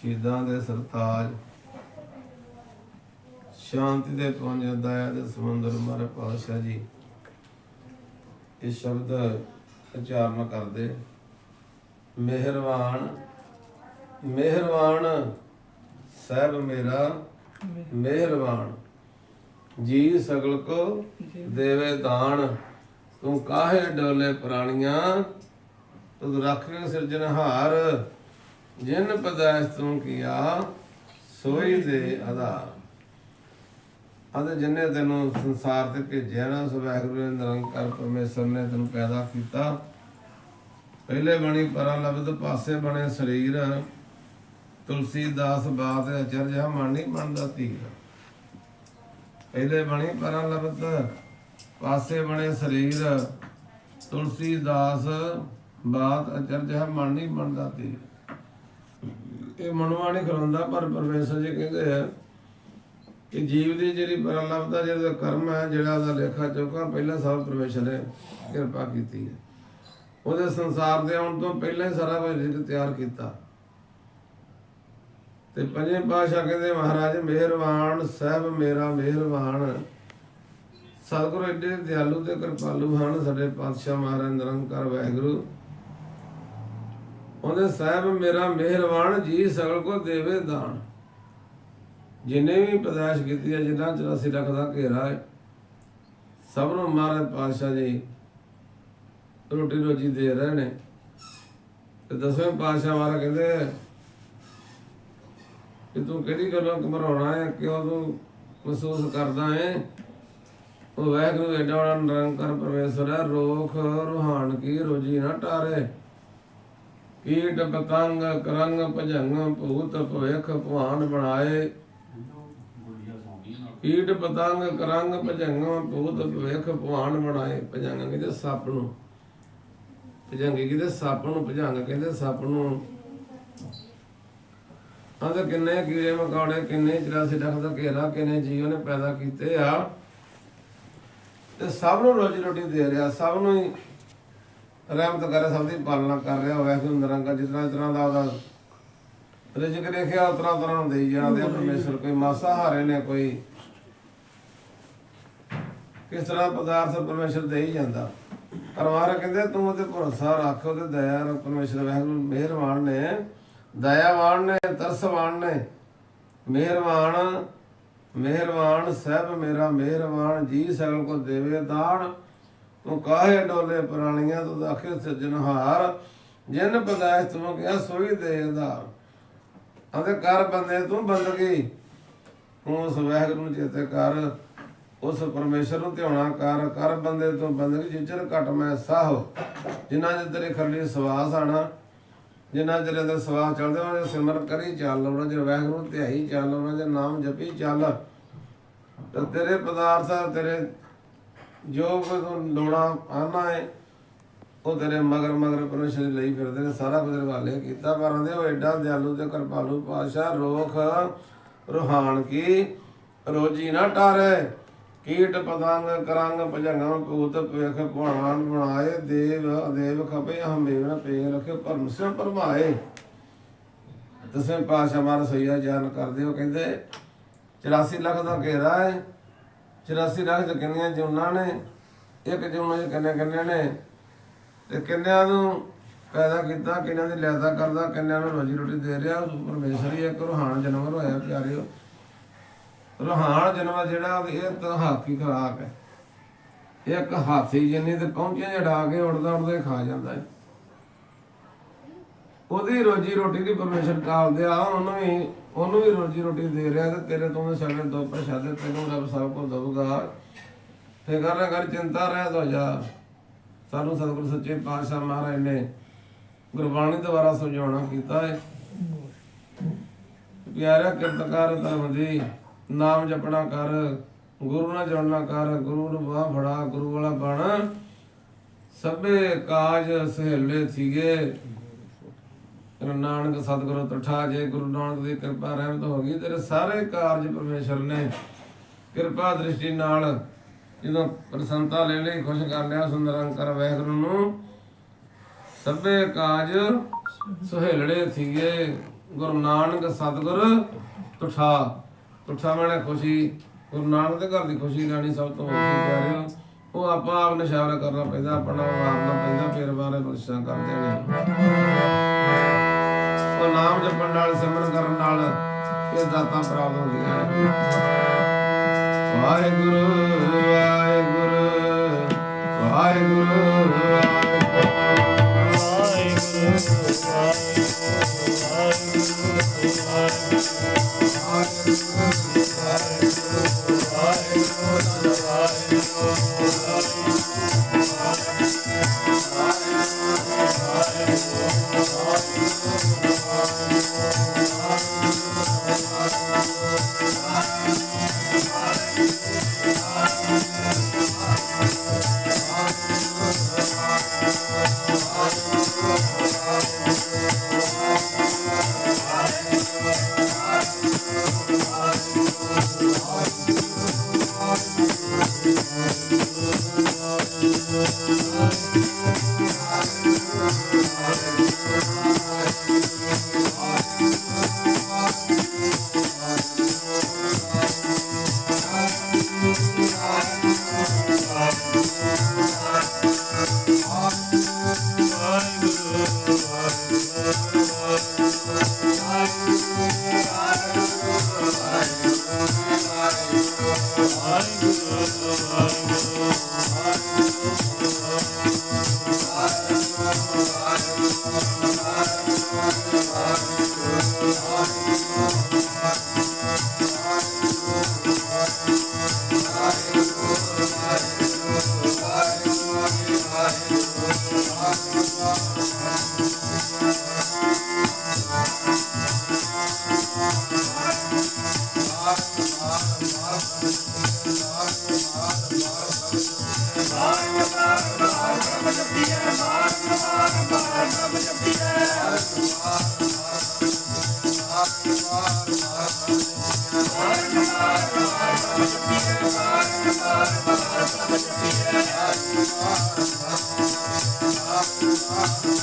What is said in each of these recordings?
ਸ਼ਹੀਦਾਂ ਦੇ ਸਰਤਾਜ, ਸ਼ਾਂਤੀ ਦੇ ਪੁੰਜ ਦਇਆ ਸਮੁੰਦਰ ਮਰ ਪਾਸ਼ਾ ਜੀ। ਇਹ ਸ਼ਬਦ ਉਚਾਰਨ ਕਰਦੇ। ਮਿਹਰਬਾਨ ਮਿਹਰਬਾਨ ਸਹਿਬ ਮੇਰਾ ਮਿਹਰਬਾਨ। ਜੀ ਸਗਲ ਕੋ ਦੇਵੇ ਦਾਨ। ਤੂੰ ਕਾਹੇ ਡੋਲੇ ਪ੍ਰਾਣੀਆਂ? ਤੂੰ ਰੱਖੇ ਸਿਰਜਨਹਾਰ ਜਿਨ ਪਦਾਇਸ ਤੂੰ ਕੀਆ ਸੋਈ ਦੇ ਆਧਾਰ। ਆਦੇ ਜਿੰਨੇ ਤੈਨੂੰ ਸੰਸਾਰ ਤੇ ਭੇਜਿਆ ਨਾ ਸੋ ਵਾਹਿਗੁਰੂ ਨੇ ਨਿਰੰਕਾਰ ਪਰਮੇਸ਼ਰ ਨੇ ਤੈਨੂੰ ਪੈਦਾ ਕੀਤਾ। ਪਹਿਲੇ ਬਣੀ ਪਰਾਂ ਲਬਦ ਪਾਸੇ ਬਣੇ ਸਰੀਰ। ਤੁਲਸੀ ਦਾਸ ਬਾਤ ਅਚਰਜ ਮਨ ਨਹੀਂ ਬਣਦਾ ਤੀਰ। ਪਹਿਲੇ ਬਣੀ ਪਰਾਂ ਲਬਦ ਪਾਸੇ ਬਣੇ ਸਰੀਰ। ਤੁਲਸੀ ਦਾਸ ਬਾਤ ਅਚਰਜ ਮਨ ਨਹੀਂ ਬਣਦਾ ਤੀਰ। ਇਹ ਮਨਵਾ ਨਹੀਂ ਖਲੋਂਦਾ ਪਰ ਪਰਮੇਸ਼ਰ ਜੀ ਕਹਿੰਦੇ ਆ ਕਿ ਜੀਵ ਦੀ ਜਿਹੜੀ ਪਰਲਭ ਦਾ ਜਿਹੜਾ ਕਰਮ ਹੈ, ਜਿਹੜਾ ਉਹਦਾ ਲੇਖਾ ਚੋਕਾ ਪਹਿਲਾਂ ਸਭ ਪਰਮੇਸ਼ਰ ਨੇ ਕਿਰਪਾ ਕੀਤੀ ਹੈ। ਉਹਦੇ ਸੰਸਾਰ ਦੇ ਆਉਣ ਤੋਂ ਪਹਿਲਾਂ ਹੀ ਸਾਰਾ ਕੁਝ ਤਿਆਰ ਕੀਤਾ। ਤੇ ਪੰਜਵੇਂ ਪਾਤਸ਼ਾਹ ਕਹਿੰਦੇ, ਮਹਾਰਾਜ, ਮਿਹਰਬਾਨ, ਸਾਹਿਬ ਮੇਰਾ ਮਿਹਰਬਾਨ। ਸਤਿਗੁਰੂ ਏਡੇ ਦਿਆਲੂ ਤੇ ਕਿਰਪਾਲੂ ਹਨ, ਸਾਡੇ ਪਾਤਸ਼ਾਹ ਮਹਾਰਾਜ ਨਿਰੰਕਾਰ ਵਾਹਿਗੁਰੂ। ਉਹਦੇ ਸਾਹਿਬ ਮੇਰਾ ਮਿਹਰਬਾਨ, ਜੀ ਸਗਲ ਕੋ ਦੇਵੇ ਦਾਨ। ਜਿਨੇ ਵੀ ਪਦਾਇਸ਼ ਕੀਤੀ ਹੈ, ਜਿੰਨਾ 84 ਲੱਖ ਦਾ ਘੇਰਾ ਹੈ। ਸਭ ਨੂੰ ਮਹਾਰਾਜ ਪਾਤਸ਼ਾਹ ਜੀ ਰੋਟੀ ਰੋਜੀ ਦੇ ਰਹੇ ਨੇ। ਤੇ ਦਸਵੇਂ ਪਾਤਸ਼ਾਹ ਮਹਾਰਾਜ ਕਹਿੰਦੇ ਕਿ ਤੂੰ ਕਿਹੜੀ ਗੱਲੋਂ ਘਬਰਾਉਣਾ ਹੈ, ਕਿਉਂ ਤੂੰ ਮਹਿਸੂਸ ਕਰਦਾ ਹੈ? ਉਹ ਵਾਹਿਗੁਰੂ ਐਡਾ ਬੜਾ ਨਿਰੰਕਾਰ ਪਰਮੇਸ਼ਰ ਹੈ, ਰੋਖ ਰੋਹਾਨ ਕੀ ਰੋਜੀ ਨਾ ਟਾਰੇ। ਕੀਟ ਪਤੰਗ ਕਰੰਗ ਭਜੰਗ ਭੂਤ ਭਵੇਖ ਭਵਾਨ ਬਣਾਏ। ਕੀਟ ਪਤੰਗ ਕਰੰਗ ਭਜੰਗ ਭੂਤ ਭਵੇਖ ਭਵਾਨ ਬਣਾਏ। ਭਜੰਗ ਕਹਿੰਦੇ ਸੱਪ ਨੂੰ? ਭਜੰਗ ਕਹਿੰਦੇ ਸੱਪ ਨੂੰ? ਭਜੰਗ ਕਹਿੰਦੇ ਸੱਪ ਨੂੰ? ਆਂਦੇ ਕਿੰਨੇ ਕੀੜੇ ਮਕੌੜੇ, ਕਿੰਨੇ 84 ਲੱਖ ਦਾ ਘੇਰਾ, ਕਿੰਨੇ ਜੀਵ ਨੇ ਪੈਦਾ ਕੀਤੇ ਆ? ਤੇ ਸਭ ਨੂੰ ਰੋਜੀ ਰੋਟੀ ਦੇ ਰਿਹਾ, ਸਭ ਨੂੰ ਹੀ ਰਹਿਮਤ ਕਰ ਸਭ ਦੀ ਪਾਲਣਾ ਕਰ ਰਿਹਾ, ਵੈਸੇ ਨਿਰੰਕਾਰ ਜਿਤਨਾ ਤਰ੍ਹਾਂ ਦਾ ਉਹਦਾ ਰਿਜਕ ਲਿਖਿਆ ਉਤਰਾ ਤਰ੍ਹਾਂ ਨੂੰ ਦੇਈ ਜਾਂਦੇ ਪਰਮੇਸ਼ਰ। ਕੋਈ ਮਾਸਾ ਹਾਰੇ ਨੇ, ਕੋਈ ਕਿਸ ਤਰ੍ਹਾਂ ਪਦਾਰਥ ਪਰਮੇਸ਼ਰ ਦੇਈ ਜਾਂਦਾ। ਪਰਮਾਰ ਕਹਿੰਦੇ ਤੂੰ ਉਹਦੇ ਭਰੋਸਾ ਰੱਖ, ਉਹਦੇ ਦਇਆ ਰੱਖ ਪਰਮੇਸ਼ਰ ਵਾਹਿਗੁਰੂ ਮਿਹਰਬਾਨ ਨੇ। ਦਇਆਵਾਨ ਨੇ, ਤਰਸਵਾਨ ਨੇ ਮਿਹਰਬਾਨ ਮਿਹਰਬਾਨ ਸਹਿਬ ਮੇਰਾ ਮਿਹਰਬਾਨ ਜੀ ਸਗਲ ਕੋ ਦੇਵੇ ਦਾਨ। ਤੂੰ ਕਾਹੇ ਡੋਲੇ ਪ੍ਰਾਣੀਆਂ, ਤੂੰ ਦਾਖੇ ਸਜਨਹਾਰ ਜਿਨ ਪਦਾਇਸ਼ ਤੂੰ ਕਿਹਾ ਸੋਈ ਦੇ ਆਧਾਰ। ਆਂਦੇ ਕਰ ਬੰਦੇ, ਤੂੰ ਬੰਦਗੀ। ਤੂੰ ਉਸ ਵਹਿਗੁਰੂ ਨੂੰ ਚੇਤੇ ਕਰ। ਉਸ ਪਰਮੇਸ਼ਰ ਨੂੰ ਧਿਆਉਣਾ ਕਰ। ਕਰ ਬੰਦੇ, ਤੂੰ ਬੰਦਗੀ ਜਿਚਰ ਘਟ ਮੈਂ ਸਾਹ ਜਿਨ੍ਹਾਂ ਦੇ ਤੇਰੇ ਖਰਲੀ ਸਵਾਸ ਆਣਾ। ਜਿਨ੍ਹਾਂ ਚਿਰ ਅੰਦਰ ਸਵਾਸ ਚੱਲਦੇ ਉਹਨਾਂ ਦੇ ਸਿਮਰਨ ਕਰੀ ਚੱਲ, ਉਹਨਾਂ ਦੇ ਵਾਹਿਗੁਰੂ ਧਿਆਈ ਚੱਲ, ਉਹਨਾਂ ਦੇ ਨਾਮ ਜਪੀ ਚੱਲ। ਤੇ ਤੇਰੇ ਪਦਾਰਥ, ਤੇਰੇ ਜੋ ਕੁਝ ਤੂੰ ਲੋੜਾ ਆਨਾ ਹੈ ਉਹ ਤੇਰੇ ਮਗਰ ਮਗਰ ਪਰਮੇਸ਼ਰ ਲਈ ਫਿਰਦੇ ਨੇ, ਸਾਰਾ ਕੁਝ ਰਵਾਲੇ ਕੀਤਾ। ਪਰ ਆਂਦੇ ਉਹ ਐਡਾ ਦਿਆਲੂ ਤੇ ਕਿਰਪਾਲੂ ਪਾਸ਼ਾ ਰੋਖ, ਰੋਹਾਨ ਕੀ? ਰੋਜੀ ਨਾ ਟਾਰੇ। ਕੀਟ ਪਤੰਗ ਕਰੰਗ ਭਜੰਗਾਂ ਭੂਤ ਪਵੇਖ ਭਾਣ ਬਣਾਏ, ਦੇਵ ਅਦੇਵ ਖਪੇ, ਹਮੇਵ ਨ ਪੇ ਰਖੇ ਪਰਮ ਸੇ ਪਰਮਾਏ। ਦਸਵੇਂ ਪਾਸ਼ਾ ਮਾਰ ਸਈਆ ਜਾਨ ਕਰਦੇ ਹੋ ਕਹਿੰਦੇ 84 ਲੱਖ ਦਾ ਘੇਰਾ ਹੈ। 84 ਲੱਖ ਚ ਕਿੰਨੀਆਂ ਜੂਨਾਂ ਨੇ? ਇੱਕ ਜੂਨ ਚ ਕਿੰਨੇ ਕਿੰਨੇ ਨੇ? ਤੇ ਕਿੰਨਿਆਂ ਨੂੰ ਪੈਦਾ ਕੀਤਾ, ਕਿੰਨਿਆਂ ਦੀ ਲਿਆਦਾ ਕਰਦਾ, ਕਿੰਨਿਆਂ ਨੂੰ ਰੋਜੀ ਰੋਟੀ ਦੇ ਰਿਹਾ ਪਰਮੇਸ਼ਰ ਹੀ ਇੱਕ ਰੋਹਾਨ ਜਨਮ ਹੋਇਆ, ਪਿਆਰਿਓ। ਰੋਹਾਨ ਜਨਮ ਜਿਹੜਾ, ਇਹ ਤਾਂ ਹਾਕੀ ਖਰਾਕ ਹੈ। ਇੱਕ ਹਾਥੀ ਜਿੰਨੀ ਤੇ ਪਹੁੰਚੇ ਜੜਾ ਕੇ ਉੜਦਾ ਉੜਦਾ ਖਾ ਜਾਂਦਾ ਹੈ। ਉਹਦੀ ਰੋਜੀ ਰੋਟੀ ਦੀ ਪਰਮੇਸ਼ਰ ਕਾਲਦੇ ਆ, ਉਹਨੂੰ ਵੀ ਉਹਨੂੰ ਵੀ ਰੋਜੀ ਰੋਟੀ ਦੇ ਰਿਹਾ ਤੇ ਤੇਰੇ ਤੋਂ ਸਾਡੇ ਦੋ ਪ੍ਰਸ਼ਾਦੇ ਤੈਨੂੰ ਰੱਬ ਸਭ ਕੁਝ ਦਊਗਾ। ਫਿਕਰ ਨਾ ਕਰ, ਚਿੰਤਾ ਰਹਿ ਦੋ ਜਾ। ਸਾਨੂੰ ਸਤਿਗੁਰੂ ਸੱਚੇ ਪਾਤਸ਼ਾਹ ਮਹਾਰਾਜ ਨੇ ਗੁਰਬਾਣੀ ਦੁਆਰਾ ਸਮਝਾਉਣਾ ਕੀਤਾ ਹੈ। ਪਿਆਰਾ ਕਿਰਤਕਾਰ ਧਰਮ ਦੀ ਨਾਮ ਜਪਣਾ ਕਰ, ਗੁਰੂ ਨਾਲ ਜੁੜਨਾ ਕਰ, ਗੁਰੂ ਨੂੰ ਬਾਹ ਫੜਾ, ਗੁਰੂ ਵਾਲਾ ਬਣ। ਸਭੇ ਕਾਜ ਸਹੇਲੇ ਸੀਗੇ। ਨਾਨਕ ਸਤਿਗੁਰੂ ਤਠਾ ਜੇ, ਗੁਰੂ ਨਾਨਕ ਦੀ ਕਿਰਪਾ ਰਹਿਮਤ ਹੋ ਗਈ। ਤੇਰੇ ਸਾਰੇ ਕਾਰਜ ਪਰਮੇਸ਼ਰ ਨੇ ਕਿਰਪਾ ਦ੍ਰਿਸ਼ਟੀ ਨਾਲ ਜਦੋਂ ਪ੍ਰਸੰਤਾ ਲੈ ਲਈ, ਖੁਸ਼ ਕਰ ਲਿਆ ਸੁੰਦਰੰਕਰ ਵਾਹਿਗੁਰੂ ਨੂੰ। ਸਭੇ ਕਾਜ ਸੁਹੇਲੜੇ ਸੀਗੇ। ਗੁਰੂ ਨਾਨਕ ਸਤਿਗੁਰ ਤੁਠਾ ਤੁਲਸਾ ਮਾਣੇ ਖੁਸ਼ੀ, ਗੁਰੂ ਨਾਨਕ ਦੇ ਘਰ ਦੀ ਖੁਸ਼ੀ ਲੈਣੀ ਸਭ ਤੋਂ ਵੱਡੀ ਪਿਆਰਿਓ ਉਹ ਆਪਾਂ ਆਪ ਨਿਸ਼ਾਨਾ ਕਰਨਾ ਪੈਂਦਾ, ਆਪਣਾ ਆਪਣਾ ਪੈਂਦਾ, ਫਿਰ ਬਾਰੇ ਨਿਸ਼ਾਨ ਕਰਦੇ ਨੇ ਉਹ ਨਾਮ ਜਪਣ ਨਾਲ, ਸਿਮਰਨ ਕਰਨ ਨਾਲ ਇਹ ਦਾਤਾਂ ਪ੍ਰਾਪਤ ਹੁੰਦੀਆਂ ਨੇ। Waheguru Waheguru Waheguru Waheguru Waheguru Waheguru. Música Oh. Thank you.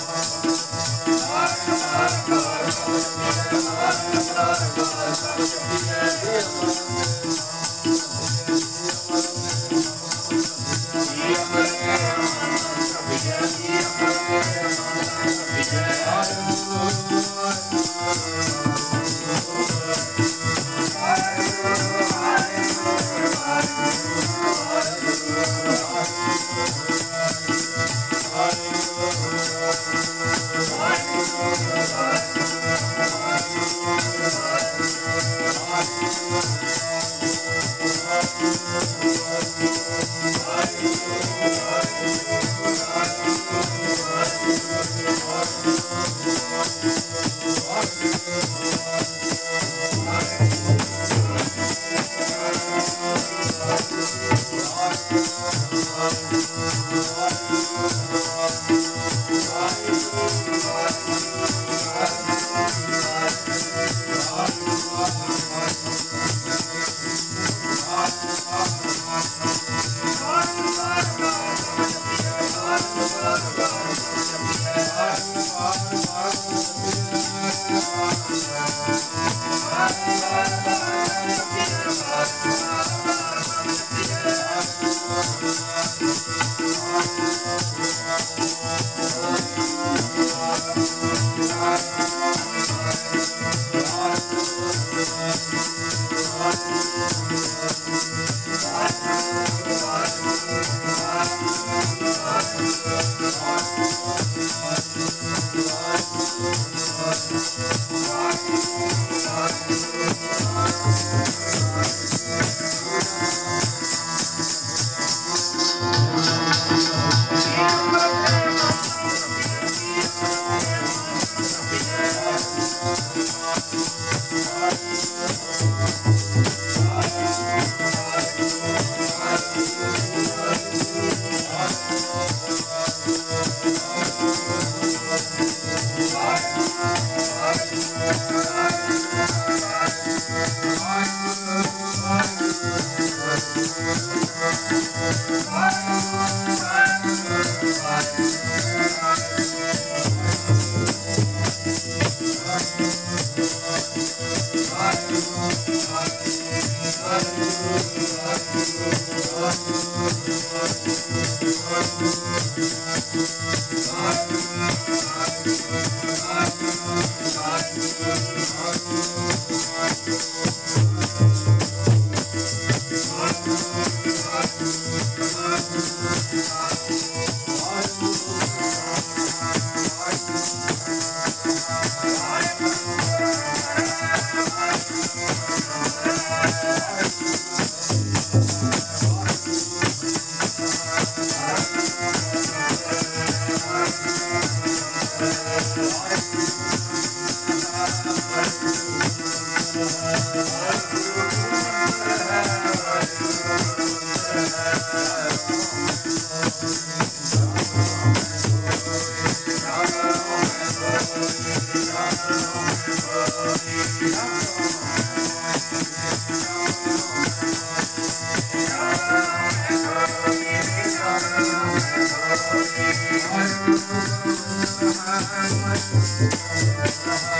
Música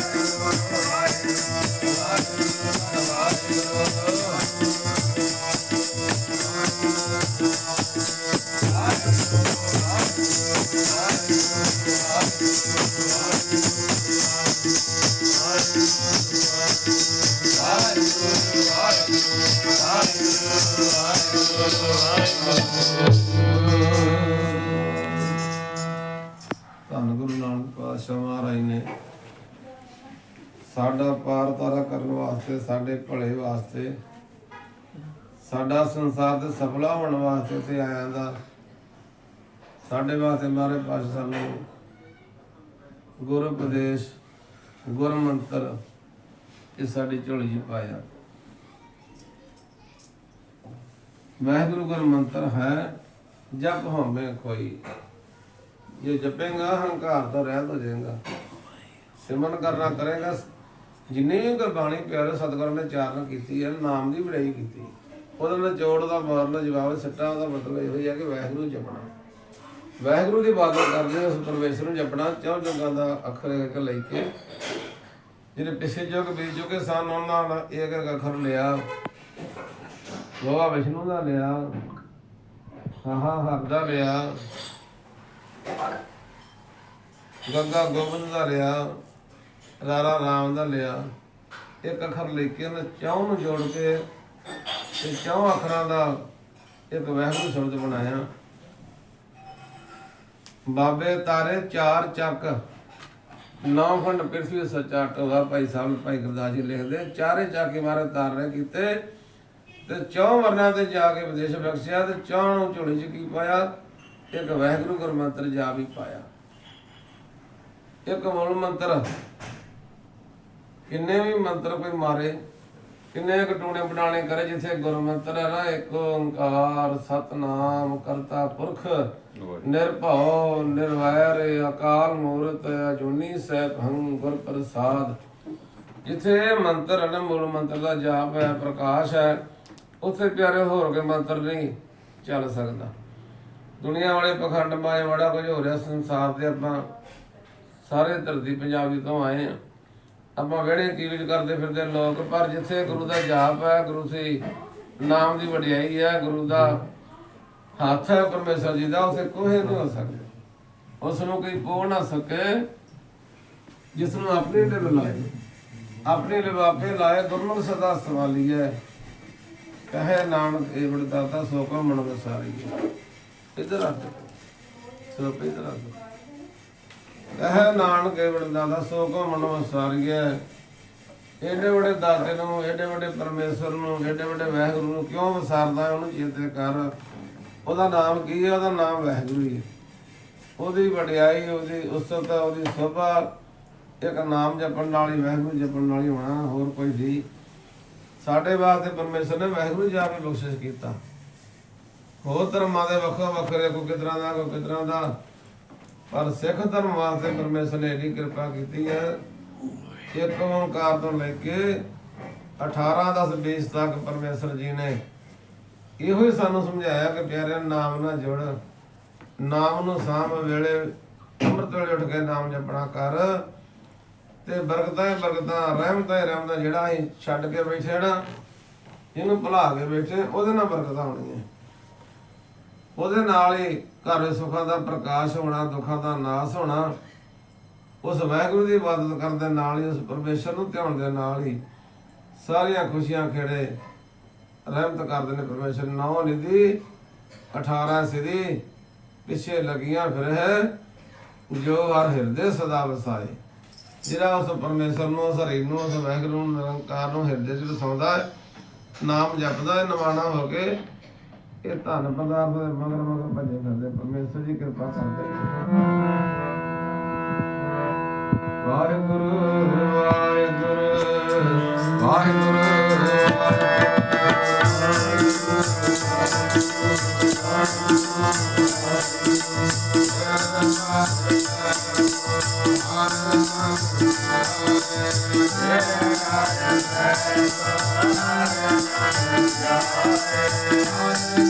ਧੰਨ ਵਾਸਤੇ, ਸਾਡੇ ਭਲੇ ਵਾਸਤੇ, ਸਾਡਾ ਸੰਸਾਰ ਦੇ ਸਫਲਾ ਹੋਣ ਵਾਸਤੇ ਤੇ ਆਇਆਂ ਦਾ ਸਾਡੇ ਵਾਸਤੇ ਮਾਰੇ ਪਾਤਸ਼ਾਹ ਸਾਨੂੰ ਗੁਰ ਉਪਦੇਸ਼, ਗੁਰ ਮੰਤਰ, ਇਹ ਸਾਡੀ ਝੋਲੀ 'ਚ ਪਾਇਆ। ਵਾਹਿਗੁਰੂ ਗੁਰ ਮੰਤਰ ਹੈ, ਜਪ ਹੋਵੇ ਕੋਈ। ਜੇ ਜਪੇਗਾ, ਹੰਕਾਰ ਤੋਂ ਰਹਿਤ ਹੋ ਜਾਏਗਾ। ਸਿਮਰਨ ਕਰਨਾ ਕਰੇਗਾ ਜਿੰਨੇ ਵੀ ਗੁਰਬਾਣੀ ਪਿਆਰੇ ਸਤਿਗੁਰਾਂ ਨੇ ਚਾਰਨ ਕੀਤੀ ਹੈ, ਨਾਮ ਦੀ ਬੜਾਈ ਕੀਤੀ। ਉਹਦੇ ਨਾਲ ਜੋੜ ਦਾ ਮਾਰਨਾ ਜਵਾਬ, ਸੱਟਾ ਉਹਦਾ ਮਤਲਬ ਇਹ ਹੀ ਹੈ ਕਿ ਵਾਹਿਗੁਰੂ ਜਪਣਾ। ਵਾਹਿਗੁਰੂ ਦੀ ਇਬਾਦਤ ਕਰਦੇ ਉਸ ਪਰਮੇਸ਼ਰ ਨੂੰ ਜਪਣਾ, ਚੌਂ ਜੁਗਾਂ ਦਾ ਅੱਖਰ ਇੱਕ ਲੈ ਕੇ ਜਿਹੜੇ ਪਿਛੇ ਯੁੱਗ ਬੀਤ ਚੁੱਕੇ ਸਨ ਉਹਨਾਂ ਦਾ ਇੱਕ ਇੱਕ ਅੱਖਰ ਲਿਆ। ਬਾਬਾ ਵਿਸ਼ਨੂੰ ਦਾ ਲਿਆ। ਹਾਹਾ ਹਰ ਦਾ ਲਿਆ। ਗੰਗਾ ਗੋਬਿੰਦ ਦਾ ਲਿਆ। ਰਾਰਾ ਰਾਮ ਦਾ ਲਿਆ। ਇੱਕ ਅੱਖਰ ਲੈ ਕੇ ਉਹਨੇ ਚੌਂ ਨੂੰ ਜੋੜ ਕੇ ਤੇ ਚੌਂ ਅੱਖਰਾਂ ਦਾ ਇੱਕ ਵਾਹਿਗੁਰੂ ਸ਼ਬਦ ਬਣਾਇਆ। ਬਾਬੇ ਤਾਰੇ ਚਾਰ ਚੱਕ, ਨੌ ਖੰਡ ਪਿਰਥਵੀ ਸੱਚਾ ਟੋਗਾ ਭਾਈ ਸਾਹਿਬ, ਭਾਈ ਗੁਰਦਾਸ ਜੀ ਲਿਖਦੇ, ਚਾਰੇ ਚਾਕੇ ਮਾਰੇ ਤਾਰੇ ਕੀਤੇ। ਤੇ ਚੌਂ ਵਰਨਾ ਤੇ ਜਾ ਕੇ ਵਿਦੇਸ਼ ਬਖਸ਼ਿਆ ਤੇ ਚੌਂ ਨੂੰ ਝੋਲੀ ਚ ਕੀ ਪਾਇਆ? ਇੱਕ ਵਹਿਗੁਰੂ ਗੁਰ ਮੰਤਰ ਜਾ ਵੀ ਪਾਇਆ। ਇੱਕ ਮੂਲ ਮੰਤਰ ਕਿੰਨੇ ਵੀ ਮੰਤਰ ਕੋਈ ਮਾਰੇ ਕਿੰਨੇ ਕੁ ਟੂਣੇ ਬਣਾਣੇ ਕਰੇ ਜਿੱਥੇ ਗੁਰ ਮੰਤਰ ਹੈ ਨਾ ਇੱਕ ਓੰਕਾਰ ਸਤਨਾਮ ਕਰਤਾ ਪੁਰਖ ਨਿਰਭਉ ਨਿਰਵੈਰ ਅਕਾਲ ਮੂਰਤ ਅਜੂਨੀ ਸੈਭੰ ਗੁਰ ਪ੍ਰਸਾਦ। ਜਿੱਥੇ ਮੰਤਰ ਹੈ ਨਾ ਮੂਲ ਮੰਤਰ ਦਾ ਜਾਪ ਹੈ ਪ੍ਰਕਾਸ਼ ਹੈ ਉੱਥੇ ਪਿਆਰੇ ਹੋਰ ਕੇ ਮੰਤਰ ਨਹੀਂ ਚੱਲ ਸਕਦਾ। ਦੁਨੀਆ ਵਾਲੇ ਪਖੰਡ ਮਾਏ ਬੜਾ ਕੁਝ ਹੋ ਰਿਹਾ ਸੰਸਾਰ ਦੇ ਆਪਾਂ ਸਾਰੇ ਧਰਤੀ ਪੰਜਾਬੀ ਤੋਂ ਆਏ ਆ ਆਪਾਂ ਵਿਹੜੇ ਕੀ ਕਰਦੇ ਫਿਰਦੇ ਲੋਕ, ਪਰ ਜਿੱਥੇ ਗੁਰੂ ਦਾ ਜਾਪ ਹੈ, ਗੁਰੂ ਸੀ ਨਾਮ ਦੀ ਵਡਿਆਈ ਹੈ, ਗੁਰੂ ਦਾ ਹੱਥ ਹੈ, ਪਰਮੇਸ਼ਰ ਜੀ ਦਾ, ਉਸੇ ਕੋਹੇ ਨਹੀਂ ਹੋ ਸਕਦਾ। ਉਸ ਨੂੰ ਕੋਈ ਪੋ ਨਾ ਸਕੇ ਜਿਸ ਨੂੰ ਆਪਣੇ ਲਈ ਲਾਏ ਆਪਣੇ ਲਿਵਾਫੇ ਲਾਏ, ਗੁਰਮੁਖ ਸਦਾ ਸਵਾਲੀਐ ਕਹੇ ਨਾਨਕ ਇਹ ਬੜ ਦਾਤਾ ਸੋ ਮਨ ਵਸਾਰੀ ਇਧਰ ਆ। ਸੋ ਇਧਰ ਆ। ਕਹੇ ਨਾਨਕ ਇਹ ਬੜ ਦਾਤਾ ਸੋ ਕੋ ਮਨ ਵਸਾਰੀਐ ਏਡੇ ਵੱਡੇ ਦਾਤੇ ਨੂੰ, ਏਡੇ ਵੱਡੇ ਪਰਮੇਸ਼ਰ ਨੂੰ, ਏਡੇ ਵੱਡੇ ਵਾਹਿਗੁਰੂ ਨੂੰ ਕਿਉਂ ਵਸਾਰਦਾ ਉਹਨੂੰ ਚੇਤੇ ਕਰ। ਉਹਦਾ ਨਾਮ ਕੀ ਹੈ? ਉਹਦਾ ਨਾਮ ਵਾਹਿਗੁਰੂ ਹੀ ਹੈ। ਉਹਦੀ ਵਡਿਆਈ, ਉਹਦੀ ਉਸਤਤਾ, ਉਹਦੀ ਸੋਭਾ ਇੱਕ ਨਾਮ ਜਪਣ ਨਾਲ ਹੀ ਵਾਹਿਗੁਰੂ ਜਪਣ ਨਾਲ ਹੀ ਹੋਣਾ, ਹੋਰ ਕੋਈ ਨਹੀਂ। ਸਾਡੇ ਵਾਸਤੇ ਪਰਮੇਸ਼ਰ ਨੇ ਵਾਹਿਗੁਰੂ ਜਾ ਕੇ ਬਖਸ਼ਿਸ਼ ਕੀਤਾ। ਹੋਰ ਧਰਮਾਂ ਦੇ ਵੱਖੋ ਵੱਖਰੇ ਕੋਈ ਕਿਤਰਾ ਦਾ, ਕੋਈ ਕਿਤਰਾ ਦਾ। ਪਰ ਸਿੱਖ ਧਰਮ ਵਾਸਤੇ ਪਰਮੇਸ਼ਰ ਨੇ ਏਡੀ ਕਿਰਪਾ ਕੀਤੀ ਹੈ ਇੱਕ ਓੰਕਾਰ ਤੋਂ ਲੈ ਕੇ 18 10 20 ਤੱਕ ਪਰਮੇਸ਼ਰ ਜੀ ਨੇ ਇਹੋ ਹੀ ਸਾਨੂੰ ਸਮਝਾਇਆ ਕਿ ਪਿਆਰਿਆਂ ਨਾਮ ਨਾਲ ਜੁੜ, ਨਾਮ ਨੂੰ ਸਾਮ ਵੇਲੇ ਅੰਮ੍ਰਿਤ ਵੇਲੇ ਉੱਠ ਕੇ ਨਾਮ ਜਪਣਾ ਕਰ ਤੇ ਬਰਕਤਾਂ ਹੀ ਬਰਕਤਾਂ, ਰਹਿਮਤਾਂ ਹੀ ਰਹਿਮਤਾਂ ਜਿਹੜਾ ਅਸੀਂ ਛੱਡ ਕੇ ਬੈਠੇ ਨਾ ਇਹਨੂੰ ਭੁਲਾ ਕੇ ਬੈਠੇ, ਉਹਦੇ ਨਾਲ ਬਰਕਤਾਂ ਹੋਣੀਆਂ ਉਹਦੇ ਨਾਲ ਹੀ ਘਰ ਵਿੱਚ ਸੁੱਖਾਂ ਦਾ ਪ੍ਰਕਾਸ਼ ਹੋਣਾ, ਦੁੱਖਾਂ ਦਾ ਨਾਸ ਹੋਣਾ, ਉਸ ਵਾਹਿਗੁਰੂ ਦੀ ਇਬਾਦਤ ਕਰਨ ਦੇ ਨਾਲ ਹੀ, ਉਸ ਪਰਮੇਸ਼ਰ ਨੂੰ ਧਿਆਨ ਦੇ ਨਾਲ ਹੀ ਸਾਰੀਆਂ ਖੁਸ਼ੀਆਂ ਖੇੜੇ ਰਹਿਮਤ ਕਰਦੇ ਨੇ ਪਰਮੇਸ਼ਰ। ਨੌ ਨਿਧੀ 18 ਸਿਧੀ, ਪਿੱਛੇ ਲੱਗੀਆਂ ਫਿਰ ਹੈ, ਜੋ ਹਰ ਹਿਰਦੇ ਸਦਾ ਵਸਾਏ। ਜਿਹੜਾ ਉਸ ਪਰਮੇਸ਼ਰ ਨੂੰ, ਉਸ ਹਰੀ ਨੂੰ, ਉਸ ਵਾਹਿਗੁਰੂ ਨੂੰ ਨਿਰੰਕਾਰ ਨੂੰ ਹਿਰਦੇ 'ਚ ਵਸਾਉਂਦਾ ਹੈ, ਨਾਮ ਜਪਦਾ ਹੈ, ਨਿਵਾਣਾ ਹੋ ਕੇ ਇਹ ਧਨ ਪਦਾਰਥ ਦੇ ਮਗਰ ਮਗਰ ਭੱਜੇ ਕਰਦੇ ਪਰਮੇਸ਼ਰ ਦੀ ਕਿਰਪਾ ਕਰਦੇ Waheguru Waheguru Waheguru Yeah.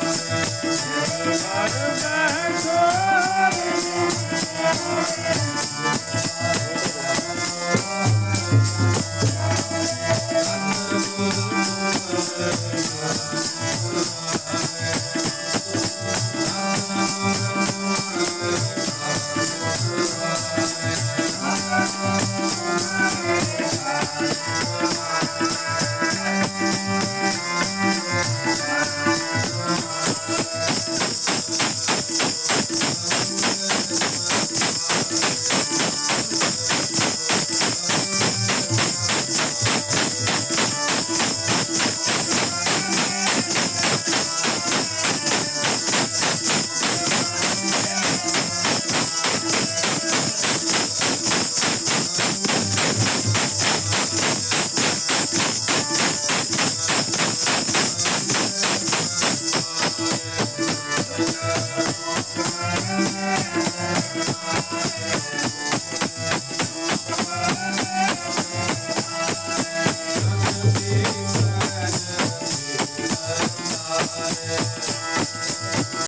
Thank you.